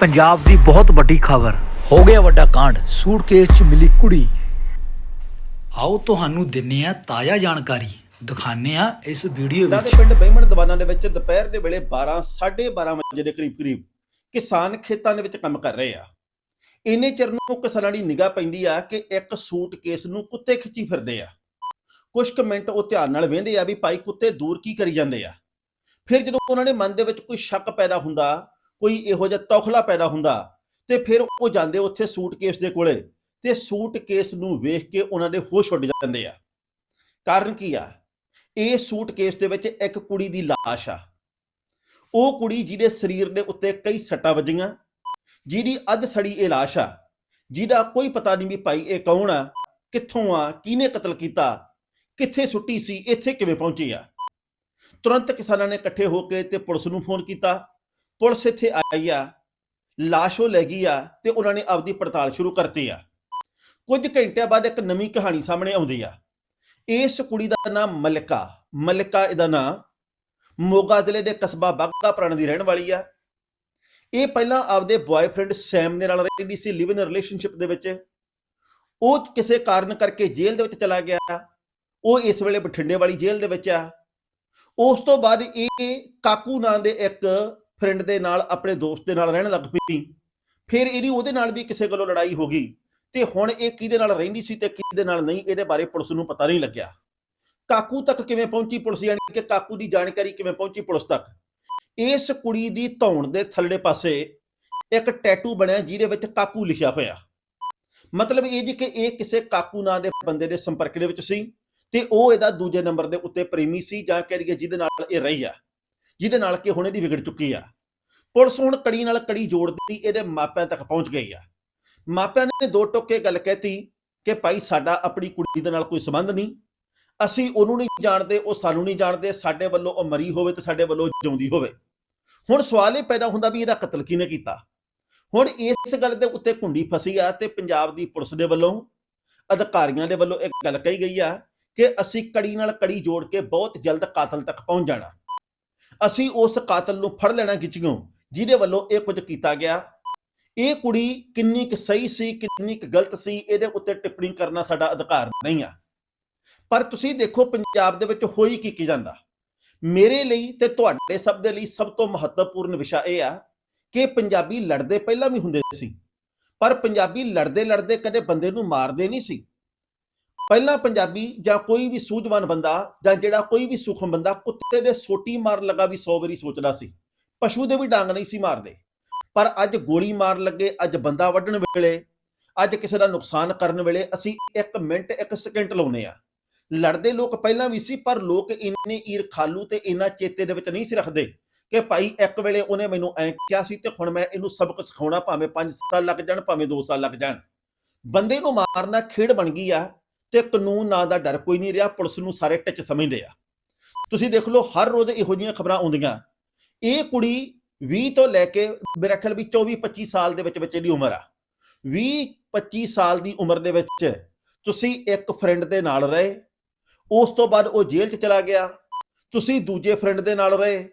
ਪੰਜਾਬ ਦੀ ਬਹੁਤ ਵੱਡੀ ਖਬਰ। ਹੋ ਗਿਆ ਵੱਡਾ ਕਾਂਡ। ਸੂਟਕੇਸ 'ਚ ਮਿਲੀ ਕੁੜੀ। ਆਓ ਤੁਹਾਨੂੰ ਦਿੰਨੇ ਆ ਤਾਜ਼ਾ ਜਾਣਕਾਰੀ। ਦਿਖਾਣੇ ਆ ਇਸ ਵੀਡੀਓ ਵਿੱਚ। ਪਿੰਡ ਬਹਿਮਣ ਦਵਾਨਾ ਦੇ ਵਿੱਚ ਦੁਪਹਿਰ ਦੇ ਵੇਲੇ 12 12:30 ਵਜੇ ਦੇ ਕਰੀਬ ਕਰੀਬ ਕਿਸਾਨ ਖੇਤਾਂ ਦੇ ਵਿੱਚ ਕੰਮ ਕਰ ਰਹੇ ਆ। ਇੰਨੇ ਚਿਰ ਨੂੰ ਕਿਸਾਨਾਂ ਦੀ ਨਿਗਾਹ ਪੈਂਦੀ ਆ ਕਿ ਇੱਕ ਸੂਟਕੇਸ ਨੂੰ ਕੁੱਤੇ ਖਿੱਚੀ ਫਿਰਦੇ ਆ। ਕੁਝ ਕੁ ਮਿੰਟ ਉਹ ਧਿਆਨ ਨਾਲ ਵੇਂਦੇ ਆ ਵੀ ਭਾਈ ਕੁੱਤੇ ਦੂਰ ਕੀ ਕਰੀ ਜਾਂਦੇ ਆ। ਫਿਰ ਜਦੋਂ ਉਹਨਾਂ ਦੇ ਮਨ ਦੇ ਵਿੱਚ ਕੋਈ ਸ਼ੱਕ ਪੈਦਾ ਹੁੰਦਾ ਕੋਈ ਇਹੋ ਜਿਹਾ ਤੌਖਲਾ ਪੈਦਾ ਹੁੰਦਾ ਤੇ ਫਿਰ ਉਹ ਜਾਂਦੇ ਉੱਥੇ ਸੂਟਕੇਸ ਦੇ ਕੋਲੇ ਤੇ ਸੂਟਕੇਸ ਨੂੰ ਵੇਖ ਕੇ ਉਹਨਾਂ ਦੇ ਹੋਸ਼ ਉੱਡ ਜਾਂਦੇ ਆ। ਕਾਰਨ ਕੀ ਆ? ਇਹ ਸੂਟਕੇਸ ਦੇ ਵਿੱਚ ਇੱਕ ਕੁੜੀ ਦੀ ਲਾਸ਼ ਆ। ਉਹ ਕੁੜੀ ਜਿਹਦੇ ਸਰੀਰ ਦੇ ਉੱਤੇ ਕਈ ਸੱਟਾਂ ਵੱਜੀਆਂ, ਜਿਹਦੀ ਅੱਧ ਸੜੀ ਇਹ ਲਾਸ਼ ਆ, ਜਿਹਦਾ ਕੋਈ ਪਤਾ ਨਹੀਂ ਵੀ ਭਾਈ ਇਹ ਕੌਣ ਆ, ਕਿੱਥੋਂ ਆ, ਕਿਹਨੇ ਕਤਲ ਕੀਤਾ, ਕਿੱਥੇ ਸੁੱਟੀ ਸੀ, ਇੱਥੇ ਕਿਵੇਂ ਪਹੁੰਚੀ ਆ। ਤੁਰੰਤ ਕਿਸਾਨਾਂ ਨੇ ਇਕੱਠੇ ਹੋ ਕੇ ਤੇ ਪੁਲਿਸ ਨੂੰ ਫੋਨ ਕੀਤਾ। ਪੁਲਿਸ ਇੱਥੇ ਆਈ ਆ, ਲਾਸ਼ ਉਹ ਲੈ ਗਈ ਆ ਤੇ ਉਹਨਾਂ ਨੇ ਆਪਦੀ ਪੜਤਾਲ ਸ਼ੁਰੂ ਕਰਤੀ ਆ। ਕੁਝ ਘੰਟਿਆਂ ਬਾਅਦ ਇੱਕ ਨਵੀਂ ਕਹਾਣੀ ਸਾਹਮਣੇ ਆਉਂਦੀ ਆ। ਇਸ ਕੁੜੀ ਦਾ ਨਾਮ ਮਲਿਕਾ ਮਲਿਕਾ ਇਹਦਾ ਨਾਮ ਮੋਗਾ ਜ਼ਿਲ੍ਹੇ ਦੇ ਕਸਬਾ ਬਾਗਾ ਪੁਰਾਣਾ ਦੀ ਰਹਿਣ ਵਾਲੀ ਆ। ਇਹ ਪਹਿਲਾਂ ਆਪਦੇ ਬॉयਫ੍ਰੈਂਡ ਸੈਮ ਦੇ ਨਾਲ ਰਹਿੰਦੀ ਸੀ ਲਿਵ ਇਨ ਰਿਲੇਸ਼ਨਸ਼ਿਪ ਦੇ ਵਿੱਚ। ਉਹ ਕਿਸੇ ਕਾਰਨ ਕਰਕੇ ਜੇਲ੍ਹ ਦੇ ਵਿੱਚ ਚਲਾ ਗਿਆ। ਉਹ ਇਸ ਵੇਲੇ ਬਠਿੰਡੇ ਵਾਲੀ ਜੇਲ੍ਹ ਦੇ ਵਿੱਚ ਆ। ਉਸ ਤੋਂ ਬਾਅਦ ਇਹ ਕਾਕੂ ਨਾਂ ਦੇ ਇੱਕ ਫਰੈਂਡ ਦੇ ਨਾਲ, ਆਪਣੇ ਦੋਸਤ ਦੇ ਨਾਲ ਰਹਿਣ ਲੱਗ ਪਈ। ਫਿਰ ਇਹਦੀ ਉਹਦੇ ਨਾਲ ਵੀ ਕਿਸੇ ਗੱਲੋਂ ਲੜਾਈ ਹੋ ਗਈ। ਤੇ ਹੁਣ ਇਹ ਕਿਹਦੇ ਨਾਲ ਰਹਿੰਦੀ ਸੀ ਤੇ ਕਿਹਦੇ ਨਾਲ ਨਹੀਂ, ਇਹਦੇ ਬਾਰੇ ਪੁਲਿਸ ਨੂੰ ਪਤਾ ਨਹੀਂ ਲੱਗਿਆ। ਕਾਕੂ ਤੱਕ ਕਿਵੇਂ ਪਹੁੰਚੀ ਪੁਲਿਸ? ਯਾਨੀ ਕਿ ਕਾਕੂ ਦੀ ਜਾਣਕਾਰੀ ਕਿਵੇਂ ਪਹੁੰਚੀ ਪੁਲਿਸ ਤੱਕ? ਇਸ ਕੁੜੀ ਦੀ ਧੌਣ ਦੇ ਥੱਲੇ ਪਾਸੇ ਇੱਕ ਟੈਟੂ ਬਣਿਆ, ਜਿਹਦੇ ਵਿੱਚ ਕਾਕੂ ਲਿਖਿਆ ਹੋਇਆ। ਮਤਲਬ ਇਹ ਜੀ ਕਿ ਇਹ ਕਿਸੇ ਕਾਕੂ ਨਾਂ ਦੇ ਬੰਦੇ ਦੇ ਸੰਪਰਕ ਦੇ ਵਿੱਚ ਸੀ ਤੇ ਉਹ ਇਹਦਾ ਦੂਜੇ ਨੰਬਰ ਦੇ ਉੱਤੇ ਪ੍ਰੇਮੀ ਸੀ ਜਾਂ ਕਹਿ ਲਈਏ ਜਿਹਦੇ ਨਾਲ ਇਹ ਰਹੀ ਆ। ਜਿਹਦੇ ਨਾਲ ਕਿ ਹੁਣ ਇਹਦੀ ਵਿਗੜ ਚੁੱਕੀ ਆ। ਪੁਲਿਸ ਹੁਣ ਕੜੀ ਨਾਲ ਕੜੀ ਜੋੜਦੀ ਇਹਦੇ ਮਾਪਿਆਂ ਤੱਕ ਪਹੁੰਚ ਗਈ ਆ। ਮਾਪਿਆਂ ਨੇ ਦੋ ਟੋਕੇ ਗੱਲ ਕਹਿਤੀ ਕਿ ਭਾਈ ਸਾਡਾ ਆਪਣੀ ਕੁੜੀ ਦੇ ਨਾਲ ਕੋਈ ਸੰਬੰਧ ਨਹੀਂ। ਅਸੀਂ ਉਹਨੂੰ ਨਹੀਂ ਜਾਣਦੇ, ਉਹ ਸਾਨੂੰ ਨਹੀਂ ਜਾਣਦੇ, ਸਾਡੇ ਵੱਲੋਂ ਉਹ ਮਰੀ ਹੋਵੇ ਤੇ ਸਾਡੇ ਵੱਲੋਂ ਜਿਉਂਦੀ ਹੋਵੇ। ਹੁਣ ਸਵਾਲ ਇਹ ਪੈਦਾ ਹੁੰਦਾ ਵੀ ਇਹਦਾ ਕਤਲ ਕਿਹਨੇ ਕੀਤਾ? ਹੁਣ ਇਸ ਗੱਲ ਦੇ ਉੱਤੇ ਕੁੰਡੀ ਫਸੀ ਆ ਤੇ ਪੰਜਾਬ ਦੀ ਪੁਲਿਸ ਦੇ ਵੱਲੋਂ, ਅਧਿਕਾਰੀਆਂ ਦੇ ਵੱਲੋਂ ਇੱਕ ਗੱਲ ਕਹੀ ਗਈ ਆ ਕਿ ਅਸੀਂ ਕੜੀ ਨਾਲ ਕੜੀ ਜੋੜ ਕੇ ਬਹੁਤ ਜਲਦ ਕਾਤਲ ਤੱਕ ਪਹੁੰਚ ਜਾਣਾ। ਅਸੀਂ ਉਸ ਕਾਤਲ ਨੂੰ ਫੜ ਲੈਣਾ ਖਿੱਚਿਓ ਜਿਹਦੇ ਵੱਲੋਂ ਇਹ ਕੁਝ ਕੀਤਾ ਗਿਆ। ਇਹ ਕੁੜੀ ਕਿੰਨੀ ਕੁ ਸਹੀ ਸੀ, ਕਿੰਨੀ ਕੁ ਗਲਤ ਸੀ, ਇਹਦੇ ਉੱਤੇ ਟਿੱਪਣੀ ਕਰਨਾ ਸਾਡਾ ਅਧਿਕਾਰ ਨਹੀਂ ਆ। ਪਰ ਤੁਸੀਂ ਦੇਖੋ, ਪੰਜਾਬ ਦੇ ਵਿੱਚ ਹੋਈ ਕੀ ਕੀ ਜਾਂਦਾ। ਮੇਰੇ ਲਈ ਤੇ ਤੁਹਾਡੇ ਸਭ ਦੇ ਲਈ ਸਭ ਤੋਂ ਮਹੱਤਵਪੂਰਨ ਵਿਸ਼ਾ ਇਹ ਆ ਕਿ ਪੰਜਾਬੀ ਲੜਦੇ ਪਹਿਲਾਂ ਵੀ ਹੁੰਦੇ ਸੀ। ਪਰ ਪੰਜਾਬੀ ਲੜਦੇ ਲੜਦੇ ਕਦੇ ਬੰਦੇ ਨੂੰ ਮਾਰਦੇ ਨਹੀਂ ਸੀ। ਪਹਿਲਾਂ ਪੰਜਾਬੀ ਜਾਂ ਕੋਈ ਵੀ ਸੂਝਵਾਨ ਬੰਦਾ ਜਾਂ ਜਿਹੜਾ ਕੋਈ ਵੀ ਸੁਖਮ ਬੰਦਾ ਕੁੱਤੇ ਦੇ ਸੋਟੀ ਮਾਰਨ ਲੱਗਾ ਵੀ 100 ਵਾਰੀ ਸੋਚਦਾ ਸੀ। ਪਸ਼ੂ ਦੇ ਵੀ ਡਾਂਗ ਨਹੀਂ ਸੀ ਮਾਰਦੇ। ਪਰ ਅੱਜ ਗੋਲੀ ਮਾਰਨ ਲੱਗੇ, ਅੱਜ ਬੰਦਾ ਵੱਢਣ ਵੇਲੇ, ਅੱਜ ਕਿਸੇ ਦਾ ਨੁਕਸਾਨ ਕਰਨ ਵੇਲੇ ਅਸੀਂ 1 ਮਿੰਟ 1 ਸਕਿੰਟ ਲਾਉਨੇ ਆ ਲੜਦੇ ਲੋਕ ਪਹਿਲਾਂ ਵੀ ਸੀ, ਪਰ ਲੋਕ ਇੰਨੇ ਈਰਖਾਲੂ ਤੇ ਇੰਨਾ ਚੇਤੇ ਦੇ ਵਿੱਚ ਨਹੀਂ ਸੀ ਰੱਖਦੇ ਕਿ ਭਾਈ ਇੱਕ ਵੇਲੇ ਉਹਨੇ ਮੈਨੂੰ ਐਂ ਕਿਹਾ ਸੀ ਤੇ ਹੁਣ ਮੈਂ ਇਹਨੂੰ ਸਬਕ ਸਿਖਾਉਣਾ, ਭਾਵੇਂ 5 ਸਾਲ ਲੱਗ ਜਾਣ, ਭਾਵੇਂ 2 ਸਾਲ ਲੱਗ ਜਾਣ। ਬੰਦੇ ਨੂੰ ਮਾਰਨਾ ਖੇਡ ਬਣ ਗਈ ਆ। ਤੇ ਕਾਨੂੰਨ ਨਾਂ ਦਾ ਡਰ ਕੋਈ ਨਹੀਂ ਰਿਹਾ, ਪੁਲਿਸ ਨੂੰ ਸਾਰੇ ਟੱਚ ਸਮਝਦੇ ਆ। ਤੁਸੀਂ ਦੇਖ ਲਓ, ਹਰ ਰੋਜ਼ ਇਹੋ ਜਿਹੀਆਂ ਖਬਰਾਂ ਆਉਂਦੀਆਂ। ਇਹ ਕੁੜੀ 20 ਤੋਂ ਲੈ ਕੇ ਮੇਰੇ ਖਿਆਲ ਵੀ 24 25 ਸਾਲ ਦੇ ਵਿੱਚ ਬੱਚੇ ਦੀ ਉਮਰ ਆ। 20 25 ਸਾਲ ਦੀ ਉਮਰ ਦੇ ਵਿੱਚ ਤੁਸੀਂ ਇੱਕ ਫਰੈਂਡ ਦੇ ਨਾਲ ਰਹੇ। ਉਸ ਤੋਂ ਬਾਅਦ ਉਹ ਜੇਲ੍ਹ 'ਚ ਚਲਾ ਗਿਆ। ਤੁਸੀਂ ਦੂਜੇ ਫਰੈਂਡ ਦੇ ਨਾਲ ਰਹੇ।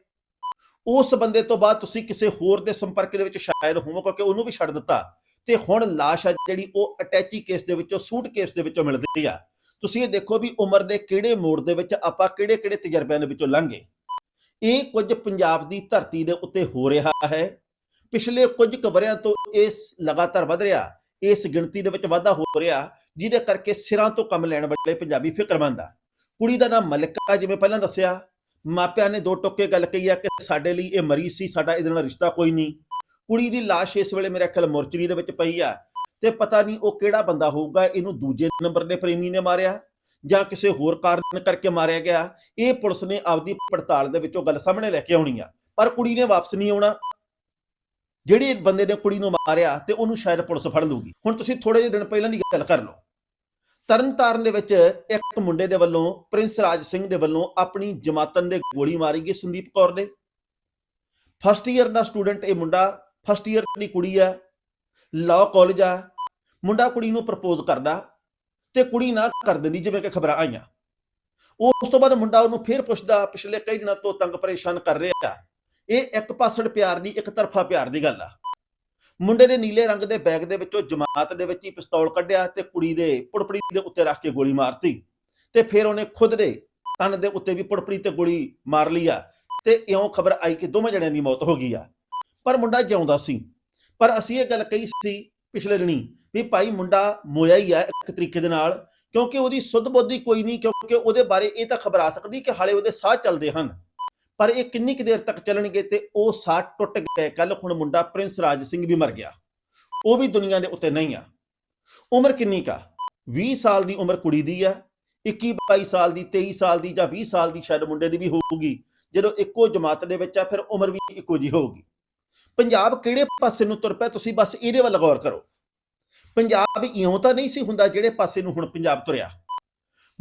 ਉਸ ਬੰਦੇ ਤੋਂ ਬਾਅਦ ਤੁਸੀਂ ਕਿਸੇ ਹੋਰ ਦੇ ਸੰਪਰਕ ਦੇ ਵਿੱਚ ਸ਼ਾਇਦ ਹੋਵੋ ਕਿਉਂਕਿ ਉਹਨੂੰ ਵੀ ਛੱਡ ਦਿੱਤਾ। ਤੇ ਹੁਣ ਲਾਸ਼ ਆ ਜਿਹੜੀ ਉਹ ਅਟੈਚੀ ਕੇਸ ਦੇ ਵਿੱਚੋਂ ਸੂਟ ਕੇਸ ਦੇ ਵਿੱਚੋਂ ਮਿਲਦੀ ਆ। ਤੁਸੀਂ ਇਹ ਦੇਖੋ ਵੀ ਉਮਰ ਦੇ ਕਿਹੜੇ ਮੋੜ ਦੇ ਵਿੱਚ ਆਪਾਂ ਕਿਹੜੇ ਕਿਹੜੇ ਤਜਰਬਿਆਂ ਦੇ ਵਿੱਚੋਂ ਲੰਘੇ। ਇਹ ਕੁਝ ਪੰਜਾਬ ਦੀ ਧਰਤੀ ਦੇ ਉੱਤੇ ਹੋ ਰਿਹਾ ਹੈ। ਪਿਛਲੇ ਕੁਝ ਕਵਰਿਆਂ ਤੋਂ ਇਸ ਲਗਾਤਾਰ ਵਧ ਰਿਹਾ। ਇਸ ਗਿਣਤੀ ਦੇ ਵਿੱਚ ਵਾਧਾ ਹੋ ਰਿਹਾ, ਜਿਹਦੇ ਕਰਕੇ ਸਿਰਾਂ ਤੋਂ ਕੰਮ ਲੈਣ ਵਾਲੇ ਪੰਜਾਬੀ ਫਿਕਰਮੰਦ ਆ। ਕੁੜੀ ਦਾ ਨਾਮ ਮਲਿਕਾ ਜਿਵੇਂ ਪਹਿਲਾਂ ਦੱਸਿਆ। ਮਾਪਿਆਂ ਨੇ ਦੋ ਟੋਕੇ ਗੱਲ ਕਹੀ ਆ ਕਿ ਸਾਡੇ ਲਈ ਇਹ ਮਰੀਜ਼ ਸੀ, ਸਾਡਾ ਇਹਦੇ ਨਾਲ ਰਿਸ਼ਤਾ ਕੋਈ ਨਹੀਂ। ਕੁੜੀ ਦੀ লাশ ਇਸ ਵੇਲੇ ਮੇਰੇ ਖਿਆਲ ਮੋਰਚਰੀ ਦੇ ਵਿੱਚ ਪਈ ਆ। ਤੇ ਪਤਾ ਨਹੀਂ ਉਹ ਕਿਹੜਾ ਬੰਦਾ ਹੋਊਗਾ, ਇਹਨੂੰ ਦੂਜੇ ਨੰਬਰ ਦੇ ਪ੍ਰੇਮੀ ਨੇ ਮਾਰਿਆ ਜਾਂ ਕਿਸੇ ਹੋਰ ਕਾਰਨ ਕਰਕੇ ਮਾਰਿਆ ਗਿਆ। ਇਹ ਪੁਲਿਸ ਨੇ ਆਪਦੀ ਪੜਤਾਲ ਦੇ ਵਿੱਚੋਂ ਗੱਲ ਸਾਹਮਣੇ ਲੈ ਕੇ ਆਉਣੀ ਆ, ਪਰ ਕੁੜੀ ਨੇ ਵਾਪਸ ਨਹੀਂ ਆਉਣਾ। ਜਿਹੜੀ ਬੰਦੇ ਨੇ ਕੁੜੀ ਨੂੰ ਮਾਰਿਆ ਤੇ ਉਹਨੂੰ ਸ਼ਾਇਦ ਪੁਲਿਸ ਫੜ ਲੂਗੀ ਹੁਣ ਤੁਸੀਂ ਥੋੜੇ ਜਿਹੇ ਦਿਨ ਪਹਿਲਾਂ ਦੀ ਗੱਲ ਕਰ ਲਓ। ਤਰਨਤਾਰਨ ਦੇ ਵਿੱਚ ਇੱਕ ਮੁੰਡੇ ਦੇ ਵੱਲੋਂ, ਪ੍ਰਿੰਸ ਰਾਜ ਸਿੰਘ ਦੇ ਵੱਲੋਂ ਆਪਣੀ ਜਮਾਤਨ ਦੇ ਗੋਲੀ ਮਾਰੀ ਗਈ ਸੰਦੀਪ ਕੌਰ ਦੇ। ਫਸਟ ਈਅਰ ਦਾ ਸਟੂਡੈਂਟ ਇਹ ਮੁੰਡਾ ਫਸਟ ਈਅਰ ਦੀ ਕੁੜੀ ਆ ਲਾਅ ਕਾਲਜ ਆ, ਮੁੰਡਾ ਕੁੜੀ ਨੂੰ ਪ੍ਰਪੋਜ਼ ਕਰਦਾ ਤੇ ਕੁੜੀ ਨਾ ਕਰ ਦਿੰਦੀ ਜਿਵੇਂ ਕਿ ਖਬਰਾਂ ਆਈਆਂ। ਉਸ ਤੋਂ ਬਾਅਦ ਮੁੰਡਾ ਉਹਨੂੰ ਫੇਰ ਪੁੱਛਦਾ, ਪਿਛਲੇ ਕਈ ਦਿਨਾਂ ਤੋਂ ਤੰਗ ਪਰੇਸ਼ਾਨ ਕਰ ਰਿਹਾ। ਇਹ ਇੱਕ ਪਾਸੜ ਪਿਆਰ ਨਹੀਂ, ਇੱਕ ਤਰਫਾ ਪਿਆਰ ਦੀ ਗੱਲ ਆ। ਮੁੰਡੇ ਨੇ ਨੀਲੇ ਰੰਗ ਦੇ ਬੈਗ ਦੇ ਵਿੱਚੋਂ ਜਮਾਤ ਦੇ ਵਿੱਚ ਹੀ ਪਿਸਤੌਲ ਕੱਢਿਆ ਤੇ ਕੁੜੀ ਦੇ ਪੁੜਪੜੀ ਦੇ ਉੱਤੇ ਰੱਖ ਕੇ ਗੋਲੀ ਮਾਰਤੀ। ਤੇ ਫਿਰ ਉਹਨੇ ਖੁਦ ਦੇ ਤਨ ਦੇ ਉੱਤੇ ਵੀ ਪੁੜਪੜੀ ਤੇ ਗੋਲੀ ਮਾਰ ਲਈ ਆ ਤੇ ਇਉਂ ਖਬਰ ਆਈ ਕਿ ਦੋਵੇਂ ਜਣਿਆਂ ਦੀ ਮੌਤ ਹੋ ਗਈ ਆ। ਪਰ ਮੁੰਡਾ ਜਿਉਂਦਾ ਸੀ। ਪਰ ਅਸੀਂ ਇਹ ਗੱਲ ਕਹੀ ਸੀ ਪਿਛਲੇ ਦਿਨੀ ਵੀ ਭਾਈ ਮੁੰਡਾ ਮੋਇਆ ਹੀ ਆ ਇੱਕ ਤਰੀਕੇ ਦੇ ਨਾਲ, ਕਿਉਂਕਿ ਉਹਦੀ ਸੁੱਧ ਬੁੱਧੀ ਕੋਈ ਨਹੀਂ, ਕਿਉਂਕਿ ਉਹਦੇ ਬਾਰੇ ਇਹ ਤਾਂ ਖਬਰ ਆ ਸਕਦੀ ਕਿ ਹਾਲੇ ਉਹਦੇ ਸਾਹ ਚੱਲਦੇ ਹਨ। ਪਰ ਇਹ ਕਿੰਨੀ ਕੁ ਦੇਰ ਤੱਕ ਚੱਲਣਗੇ ਤੇ ਉਹ ਸਾਹ ਟੁੱਟ ਗਏ ਕੱਲ ਹੁਣ ਮੁੰਡਾ ਪ੍ਰਿੰਸ ਰਾਜ ਸਿੰਘ ਵੀ ਮਰ ਗਿਆ। ਉਹ ਵੀ ਦੁਨੀਆ ਦੇ ਉੱਤੇ ਨਹੀਂ ਆ। ਉਮਰ ਕਿੰਨੀ ਕਾ 20 ਸਾਲ ਦੀ ਉਮਰ ਕੁੜੀ ਦੀ ਆ। 21 22 ਸਾਲ ਦੀ 23 ਸਾਲ ਦੀ ਜਾਂ 20 ਸਾਲ ਦੀ ਸ਼ਾਇਦ ਮੁੰਡੇ ਦੀ ਵੀ ਹੋਊਗੀ। ਜਦੋਂ ਇੱਕੋ ਜਮਾਤ ਦੇ ਵਿੱਚ ਆ, ਫਿਰ ਉਮਰ ਵੀ ਇੱਕੋ ਜੀ ਹੋਊਗੀ। ਪੰਜਾਬ ਕਿਹੜੇ ਪਾਸੇ ਨੂੰ ਤੁਰ ਪਿਆ, ਤੁਸੀਂ ਬਸ ਇਹਦੇ ਵੱਲ ਗੌਰ ਕਰੋ। ਪੰਜਾਬ ਇਉਂ ਤਾਂ ਨਹੀਂ ਸੀ ਹੁੰਦਾ ਜਿਹੜੇ ਪਾਸੇ ਨੂੰ ਹੁਣ ਪੰਜਾਬ ਤੁਰਿਆ।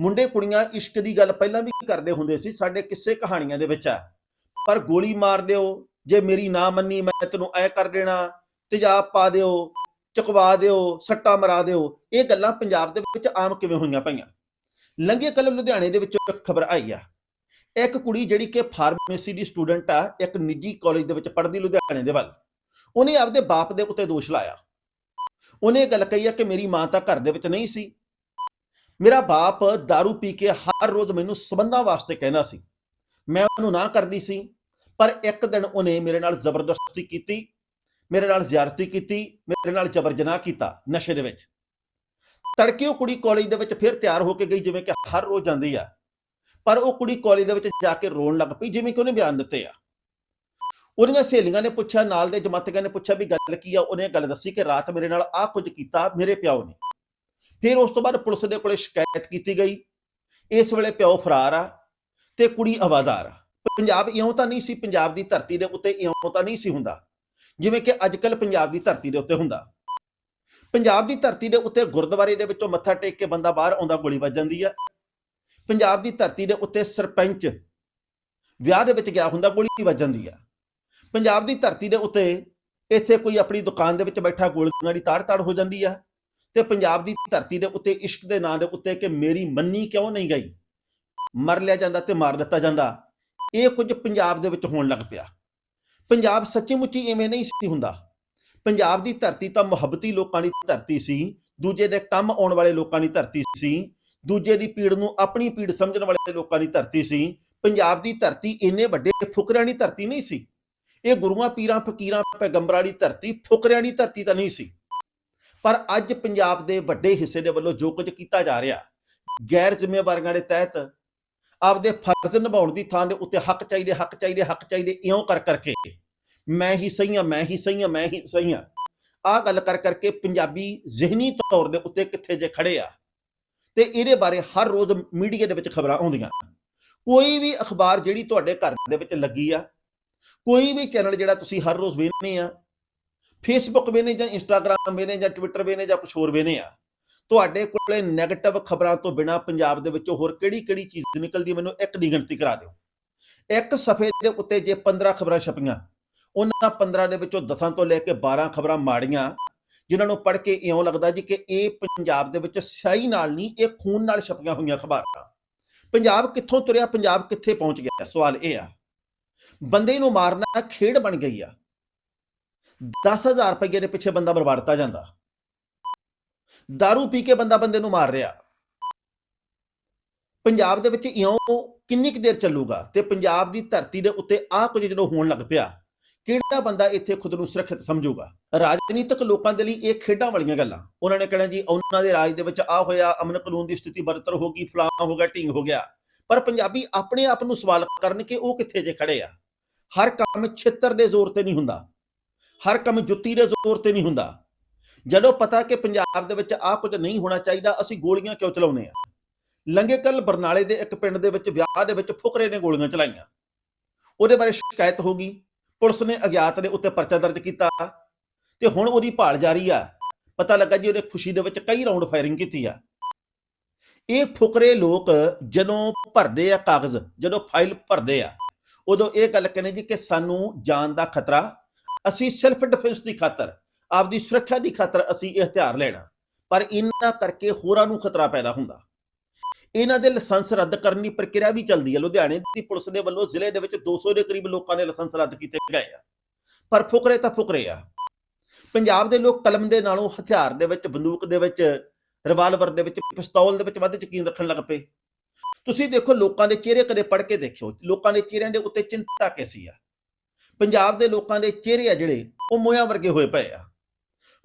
ਮੁੰਡੇ ਕੁੜੀਆਂ ਇਸ਼ਕ ਦੀ ਗੱਲ ਪਹਿਲਾਂ ਵੀ ਕਰਦੇ ਹੁੰਦੇ ਸੀ, ਸਾਡੇ ਕਿਸੇ ਕਹਾਣੀਆਂ ਦੇ ਵਿੱਚ ਆ। ਪਰ ਗੋਲੀ ਮਾਰ ਦਿਓ, ਜੇ ਮੇਰੀ ਨਾ ਮੰਨੀ ਮੈਂ ਤੈਨੂੰ ਐ ਕਰ ਦੇਣਾ, ਤੇਜ਼ਾਬ ਪਾ ਦਿਓ, ਚਕਵਾ ਦਿਓ, ਸੱਟਾ ਮਰਾ ਦਿਓ, ਇਹ ਗੱਲਾਂ ਪੰਜਾਬ ਦੇ ਵਿੱਚ ਆਮ ਕਿਵੇਂ ਹੋਈਆਂ ਪਈਆਂ? ਲੰਘੇ ਕੱਲ ਲੁਧਿਆਣੇ ਦੇ ਵਿੱਚੋਂ ਇੱਕ ਖਬਰ ਆਈ ਆ। ਇੱਕ ਕੁੜੀ ਜਿਹੜੀ ਕਿ ਫਾਰਮੇਸੀ ਦੀ ਸਟੂਡੈਂਟ ਆ, ਇੱਕ ਨਿੱਜੀ ਕਾਲਜ ਦੇ ਵਿੱਚ ਪੜ੍ਹਦੀ ਲੁਧਿਆਣੇ ਦੇ ਵੱਲ। ਉਹਨੇ ਆਪਦੇ ਬਾਪ ਦੇ ਉੱਤੇ ਦੋਸ਼ ਲਾਇਆ। ਉਹਨੇ ਇਹ ਗੱਲ ਕਹੀ ਆ ਕਿ ਮੇਰੀ ਮਾਂ ਤਾਂ ਘਰ ਦੇ ਵਿੱਚ ਨਹੀਂ ਸੀ। ਮੇਰਾ ਬਾਪ दारू ਪੀ ਕੇ ਹਰ ਰੋਜ਼ ਮੈਨੂੰ ਸਬੰਧਾਂ ਵਾਸਤੇ ਕਹਿਣਾ ਸੀ। ਮੈਂ ਉਹਨੂੰ ਨਾ ਕਰਦੀ ਸੀ, ਪਰ ਇੱਕ ਦਿਨ ਉਹਨੇ ਮੇਰੇ ਨਾਲ ਜ਼ਬਰਦਸਤੀ ਕੀਤੀ, ਮੇਰੇ ਨਾਲ ਜ਼ਿਆਰਤੀ ਕੀਤੀ, ਮੇਰੇ ਨਾਲ ਜਬਰ ਜਨਾਹ ਕੀਤਾ ਨਸ਼ੇ ਦੇ ਵਿੱਚ। ਤੜਕੇ ਉਹ ਕੁੜੀ ਕਾਲਜ ਦੇ ਵਿੱਚ ਫਿਰ ਤਿਆਰ ਹੋ ਕੇ ਗਈ, ਜਿਵੇਂ ਕਿ ਹਰ ਰੋਜ਼ ਜਾਂਦੀ ਆ। ਪਰ ਉਹ ਕੁੜੀ ਕਾਲਜ ਦੇ ਵਿੱਚ ਜਾ ਕੇ ਰੋਣ ਲੱਗ ਪਈ, ਜਿਵੇਂ ਕਿ ਉਹਨੇ ਬਿਆਨ ਦਿੱਤੇ ਆ। ਉਹਦੀਆਂ ਸਹੇਲੀਆਂ ਨੇ ਪੁੱਛਿਆ, ਨਾਲ ਦੇ ਜਮਾਤੀਆਂ ਨੇ ਪੁੱਛਿਆ ਵੀ ਗੱਲ ਕੀ ਆ, ਉਹਨੇ ਗੱਲ ਦੱਸੀ ਕਿ ਰਾਤ ਮੇਰੇ ਨਾਲ ਆਹ ਕੁਝ ਕੀਤਾ, ਮੇਰੇ ਪਿਓ ਨੇ। ਫਿਰ ਉਸ ਤੋਂ ਬਾਅਦ ਪੁਲਿਸ ਦੇ ਕੋਲੇ ਸ਼ਿਕਾਇਤ ਕੀਤੀ ਗਈ। ਇਸ ਵੇਲੇ ਪਿਓ ਫਰਾਰ ਆ ਤੇ ਕੁੜੀ ਆਵਾਜ਼ਾਰ ਆ। ਪੰਜਾਬ ਇਉਂ ਤਾਂ ਨਹੀਂ ਸੀ, ਪੰਜਾਬ ਦੀ ਧਰਤੀ ਦੇ ਉੱਤੇ ਇਉਂ ਤਾਂ ਨਹੀਂ ਸੀ ਹੁੰਦਾ, ਜਿਵੇਂ ਕਿ ਅੱਜ ਕੱਲ ਪੰਜਾਬ ਦੀ ਧਰਤੀ ਦੇ ਉੱਤੇ ਹੁੰਦਾ। ਪੰਜਾਬ ਦੀ ਧਰਤੀ ਦੇ ਉੱਤੇ ਗੁਰਦੁਆਰੇ ਦੇ ਵਿੱਚੋਂ ਮੱਥਾ ਟੇਕ ਕੇ ਬੰਦਾ ਬਾਹਰ ਆਉਂਦਾ, ਗੋਲੀ ਵੱਜ ਜਾਂਦੀ ਆ। ਪੰਜਾਬ ਦੀ ਧਰਤੀ ਦੇ ਉੱਤੇ ਸਰਪੰਚ ਵਿਆਹ ਦੇ ਵਿੱਚ ਗਿਆ ਹੁੰਦਾ, ਗੋਲੀ ਵੱਜ ਜਾਂਦੀ ਆ। ਪੰਜਾਬ ਦੀ ਧਰਤੀ ਦੇ ਉੱਤੇ ਇੱਥੇ ਕੋਈ ਆਪਣੀ ਦੁਕਾਨ ਦੇ ਵਿੱਚ ਬੈਠਾ, ਗੋਲੀਆਂ ਦੀ ਤਾੜ-ਤਾੜ ਹੋ ਜਾਂਦੀ ਆ ਤੇ ਪੰਜਾਬ ਦੀ ਧਰਤੀ ਦੇ ਉੱਤੇ, ਇਸ਼ਕ ਦੇ ਨਾਂ ਦੇ ਉੱਤੇ ਕਿ ਮੇਰੀ ਮੰਨੀ ਕਿਉਂ ਨਹੀਂ ਗਈ? ਮਰ ਲਿਆ ਜਾਂਦਾ ਤੇ ਮਾਰ ਦਿੱਤਾ ਜਾਂਦਾ। ਇਹ ਕੁਝ ਪੰਜਾਬ ਦੇ ਵਿੱਚ ਹੋਣ ਲੱਗ ਪਿਆ। ਪੰਜਾਬ ਸੱਚੀ ਮੁੱਚੀ ਇਵੇਂ ਨਹੀਂ ਸੀ ਹੁੰਦਾ। ਪੰਜਾਬ ਦੀ ਧਰਤੀ ਤਾਂ ਮੁਹੱਬਤੀ ਲੋਕਾਂ ਦੀ ਧਰਤੀ ਸੀ, ਦੂਜੇ ਦੇ ਕੰਮ ਆਉਣ ਵਾਲੇ ਲੋਕਾਂ ਦੀ ਧਰਤੀ ਸੀ ਦੂਜੇ ਦੀ ਪੀੜ ਨੂੰ ਆਪਣੀ ਪੀੜ ਸਮਝਣ ਵਾਲੇ ਲੋਕਾਂ ਦੀ ਧਰਤੀ ਸੀ। ਪੰਜਾਬ ਦੀ ਧਰਤੀ ਇੰਨੇ ਵੱਡੇ ਫੁਕਰਿਆਂ ਦੀ ਧਰਤੀ ਨਹੀਂ ਸੀ। ਇਹ ਗੁਰੂਆਂ, ਪੀਰਾਂ, ਫਕੀਰਾਂ, ਪੈਗੰਬਰਾਂ ਦੀ ਧਰਤੀ ਫੁਕਰਿਆਂ ਦੀ ਧਰਤੀ ਤਾਂ ਨਹੀਂ ਸੀ। ਪਰ ਅੱਜ ਪੰਜਾਬ ਦੇ ਵੱਡੇ ਹਿੱਸੇ ਦੇ ਵੱਲੋਂ ਜੋ ਕੁਝ ਕੀਤਾ ਜਾ ਰਿਹਾ, ਗੈਰ ਜ਼ਿੰਮੇਵਾਰੀਆਂ ਦੇ ਤਹਿਤ ਆਪਦੇ ਫਰਜ਼ ਨਿਭਾਉਣ ਦੀ ਥਾਂ ਦੇ ਉੱਤੇ ਹੱਕ ਚਾਹੀਦੇ ਹੱਕ ਚਾਹੀਦੇ ਹੱਕ ਚਾਹੀਦੇ ਇਉਂ ਕਰ ਕਰਕੇ, ਮੈਂ ਹੀ ਸਹੀ ਹਾਂ, ਮੈਂ ਹੀ ਸਹੀ ਹਾਂ, ਮੈਂ ਹੀ ਸਹੀ ਹਾਂ। ਆਹ ਗੱਲ ਕਰ ਕਰਕੇ ਪੰਜਾਬੀ ਜ਼ਿਹਨੀ ਤੌਰ ਦੇ ਉੱਤੇ ਕਿੱਥੇ ਜੇ ਖੜੇ ਆ ਤੇ ਇਹਦੇ ਬਾਰੇ ਹਰ ਰੋਜ਼ ਮੀਡੀਆ ਦੇ ਵਿੱਚ ਖਬਰਾਂ ਆਉਂਦੀਆਂ। ਕੋਈ ਵੀ ਅਖਬਾਰ ਜਿਹੜੀ ਤੁਹਾਡੇ ਘਰ ਦੇ ਵਿੱਚ ਲੱਗੀ ਆ, ਕੋਈ ਵੀ ਚੈਨਲ ਜਿਹੜਾ ਤੁਸੀਂ ਹਰ ਰੋਜ਼ ਵੇਖਦੇ ਆ ਫੇਸਬੁੱਕ ਵੇਨੇ ਜਾਂ ਇੰਸਟਾਗ੍ਰam ਵੇਨੇ ਜਾਂ ਟਵਿੱਟਰ ਵੇਨੇ ਜਾਂ ਕੁਝ ਹੋਰ ਵੇਨੇ ਆ, ਤੁਹਾਡੇ ਕੋਲੇ 네ਗੇਟਿਵ ਖਬਰਾਂ ਤੋਂ ਬਿਨਾ ਪੰਜਾਬ ਦੇ ਵਿੱਚੋਂ ਹੋਰ ਕਿਹੜੀ-ਕਿਹੜੀ ਚੀਜ਼ ਨਿਕਲਦੀ ਮੈਨੂੰ ਇੱਕ ਦੀ ਗਿਣਤੀ ਕਰਾ ਦਿਓ। ਇੱਕ ਸਫੇ ਦੇ ਉੱਤੇ ਜੇ 15 ਖਬਰਾਂ ਛਪੀਆਂ, ਉਹਨਾਂ 15 ਦੇ ਵਿੱਚੋਂ 10 ਤੋਂ ਲੈ ਕੇ 12 ਖਬਰਾਂ ਮਾੜੀਆਂ ਜਿਨ੍ਹਾਂ ਨੂੰ ਪੜ੍ਹ ਕੇ ਇਉਂ ਲੱਗਦਾ ਜੀ ਕਿ ਇਹ ਪੰਜਾਬ ਦੇ ਵਿੱਚ ਸਿਆਹੀ ਨਾਲ ਨਹੀਂ, ਇਹ ਖੂਨ ਨਾਲ ਛਪੀਆਂ ਹੋਈਆਂ ਖਬਰਾਂ। ਪੰਜਾਬ ਕਿੱਥੋਂ ਤੁਰਿਆ, ਪੰਜਾਬ ਕਿੱਥੇ ਪਹੁੰਚ ਗਿਆ? ਸਵਾਲ ਇਹ ਆ। ਬੰਦੇ ਨੂੰ ਮਾਰਨਾ ਖੇਡ ਬਣ ਗਈ ਆ। 10000 ਰੁਪਏ ਦੇ ਪਿੱਛੇ ਬੰਦਾ ਬਰਬਾਦਤਾ ਜਾਂਦਾ। दारू ਪੀ ਕੇ ਬੰਦਾ ਬੰਦੇ ਨੂੰ ਮਾਰ ਰਿਹਾ। ਪੰਜਾਬ ਦੇ ਵਿੱਚ ਇਉਂ ਕਿੰਨੀ ਕੁ ਦੇਰ ਚੱਲੂਗਾ? ਤੇ ਪੰਜਾਬ ਦੀ ਧਰਤੀ ਦੇ ਉੱਤੇ ਆਹ ਕੁਝ ਜਦੋਂ ਹੋਣ ਲੱਗ ਪਿਆ ਕਿਹੜਾ ਬੰਦਾ ਇੱਥੇ ਖੁਦ ਨੂੰ ਸੁਰੱਖਿਅਤ ਸਮਝੂਗਾ? ਰਾਜਨੀਤਿਕ ਲੋਕਾਂ ਦੇ ਲਈ ਇਹ ਖੇਡਾਂ ਵਾਲੀਆਂ ਗੱਲਾਂ। ਉਹਨਾਂ ਨੇ ਕਹਿਣਾ ਜੀ, ਉਹਨਾਂ ਦੇ ਰਾਜ ਦੇ ਵਿੱਚ ਆ ਹੋਇਆ, ਅਮਨ ਕਾਨੂੰਨ ਦੀ ਸਥਿਤੀ ਬਰਤਰ ਹੋ ਗਈ ਫਲਾਂ ਹੋ ਗਿਆ, ਢਿੰਗ ਹੋ ਗਿਆ। ਪਰ ਪੰਜਾਬੀ ਆਪਣੇ ਆਪ ਨੂੰ ਸਵਾਲ ਕਰਨ ਕਿ ਉਹ ਕਿੱਥੇ ਜੇ ਖੜੇ ਆ। ਹਰ ਕੰਮ ਛਿੱਤਰ ਦੇ ਜ਼ੋਰ ਤੇ ਨਹੀਂ ਹੁੰਦਾ। ਹਰ ਕੰਮ ਜੁੱਤੀ ਦੇ ਜ਼ੋਰ ਤੇ ਨਹੀਂ ਹੁੰਦਾ। ਜਦੋਂ ਪਤਾ ਕਿ ਪੰਜਾਬ ਦੇ ਵਿੱਚ ਆਹ ਕੁਝ ਨਹੀਂ ਹੋਣਾ ਚਾਹੀਦਾ, ਅਸੀਂ ਗੋਲੀਆਂ ਕਿਉਂ ਚਲਾਉਨੇ ਆ? ਲੰਗੇ ਕੱਲ ਬਰਨਾਲੇ ਦੇ ਇੱਕ ਪਿੰਡ ਦੇ ਵਿੱਚ ਵਿਆਹ ਦੇ ਵਿੱਚ ਫੁਕਰੇ ਨੇ ਗੋਲੀਆਂ ਚਲਾਈਆਂ। ਉਹਦੇ ਬਾਰੇ ਸ਼ਿਕਾਇਤ ਹੋ ਗਈ। ਪੁਲਿਸ ਨੇ ਅਗਿਆਤ ਦੇ ਉੱਤੇ ਪਰਚਾ ਦਰਜ ਕੀਤਾ ਤੇ ਹੁਣ ਉਹਦੀ ਭਾਲ ਜਾਰੀ ਆ। ਪਤਾ ਲੱਗਾ ਜੀ ਉਹਨੇ ਖੁਸ਼ੀ ਦੇ ਵਿੱਚ ਕਈ ਰਾਉਂਡ ਫਾਇਰਿੰਗ ਕੀਤੀ ਆ। ਇਹ ਫੁਕਰੇ ਲੋਕ ਜਦੋਂ ਭਰਦੇ ਆ ਕਾਗਜ਼, ਜਦੋਂ ਫਾਈਲ ਭਰਦੇ ਆ, ਉਦੋਂ ਇਹ ਗੱਲ ਕਹਿੰਦੇ ਜੀ ਕਿ ਸਾਨੂੰ ਜਾਨ ਦਾ ਖਤਰਾ, ਅਸੀਂ ਸੈਲਫ ਡਿਫੈਂਸ ਦੀ ਖਾਤਰ, ਆਪਦੀ ਸੁਰੱਖਿਆ ਦੀ ਖਾਤਰ ਅਸੀਂ ਇਹ ਹਥਿਆਰ ਲੈਣਾ। ਪਰ ਇਹਨਾਂ ਕਰਕੇ ਹੋਰਾਂ ਨੂੰ ਖਤਰਾ ਪੈਦਾ ਹੁੰਦਾ। ਇਹਨਾਂ ਦੇ ਲਾਇਸੈਂਸ ਰੱਦ ਕਰਨ ਦੀ ਪ੍ਰਕਿਰਿਆ ਵੀ ਚੱਲਦੀ ਹੈ। ਲੁਧਿਆਣੇ ਦੀ ਪੁਲਿਸ ਦੇ ਵੱਲੋਂ ਜ਼ਿਲ੍ਹੇ ਦੇ ਵਿੱਚ 200 ਦੇ ਕਰੀਬ ਲੋਕਾਂ ਦੇ ਲਾਇਸੈਂਸ ਰੱਦ ਕੀਤੇ ਗਏ ਆ। ਪਰ ਫੁਕਰੇ ਤਾਂ ਫੁਕਰੇ ਆ। ਪੰਜਾਬ ਦੇ ਲੋਕ ਕਲਮ ਦੇ ਨਾਲੋਂ ਹਥਿਆਰ ਦੇ ਵਿੱਚ, ਬੰਦੂਕ ਦੇ ਵਿੱਚ, ਰਿਵਾਲਵਰ ਦੇ ਵਿੱਚ, ਪਿਸਤੌਲ ਦੇ ਵਿੱਚ ਵੱਧ ਯਕੀਨ ਰੱਖਣ ਲੱਗ ਪਏ। ਤੁਸੀਂ ਦੇਖੋ, ਲੋਕਾਂ ਦੇ ਚਿਹਰੇ ਕਦੇ ਪੜ੍ਹ ਕੇ ਦੇਖਿਓ। ਲੋਕਾਂ ਦੇ ਚਿਹਰਿਆਂ ਦੇ ਉੱਤੇ ਚਿੰਤਾ ਕੈਸੀ ਆ? ਪੰਜਾਬ ਦੇ ਲੋਕਾਂ ਦੇ ਚਿਹਰੇ ਆ ਜਿਹੜੇ, ਉਹ ਮੋਇਆਂ ਵਰਗੇ ਹੋਏ ਪਏ ਆ।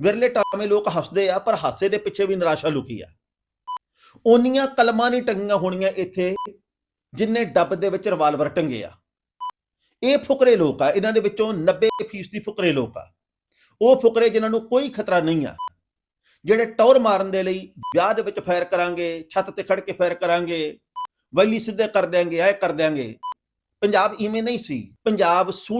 ਵਿਰਲੇ ਟਾਵੇਂ ਲੋਕ ਹੱਸਦੇ ਆ, ਪਰ ਹਾਸੇ ਦੇ ਪਿੱਛੇ ਵੀ ਨਿਰਾਸ਼ਾ ਲੁਕੀ ਆ। ਓਨੀਆਂ ਕਲਮਾਂ ਨਹੀਂ ਟੰਗੀਆਂ ਹੋਣੀਆਂ ਇੱਥੇ ਜਿੰਨੇ ਡੱਬ ਦੇ ਵਿੱਚ ਰਿਵਾਲਵਰ ਟੰਗੇ ਆ। ਇਹ ਫੁਕਰੇ ਲੋਕ ਆ, ਇਹਨਾਂ ਦੇ ਵਿੱਚੋਂ 90% ਦੀ ਫੁਕਰੇ ਲੋਕ ਆ। ਉਹ ਫੁਕਰੇ ਜਿਨ੍ਹਾਂ ਨੂੰ ਕੋਈ ਖਤਰਾ ਨਹੀਂ ਆ। ਜਿਹੜੇ ਟੌਰ ਮਾਰਨ ਦੇ ਲਈ ਵਿਆਹ ਦੇ ਵਿੱਚ ਫਾਇਰ ਕਰਾਂਗੇ, ਛੱਤ ਤੇ ਖੜ ਕੇ ਫਾਇਰ ਕਰਾਂਗੇ, ਵੈਲੀ ਸਿੱਧੇ ਕਰ ਦਿਆਂਗੇ, ਐ ਕਰ ਦਿਆਂਗੇ। ਪੰਜਾਬ ਇਵੇਂ ਨਹੀਂ ਸੀ। ਪੰਜਾਬ ਸੂਟ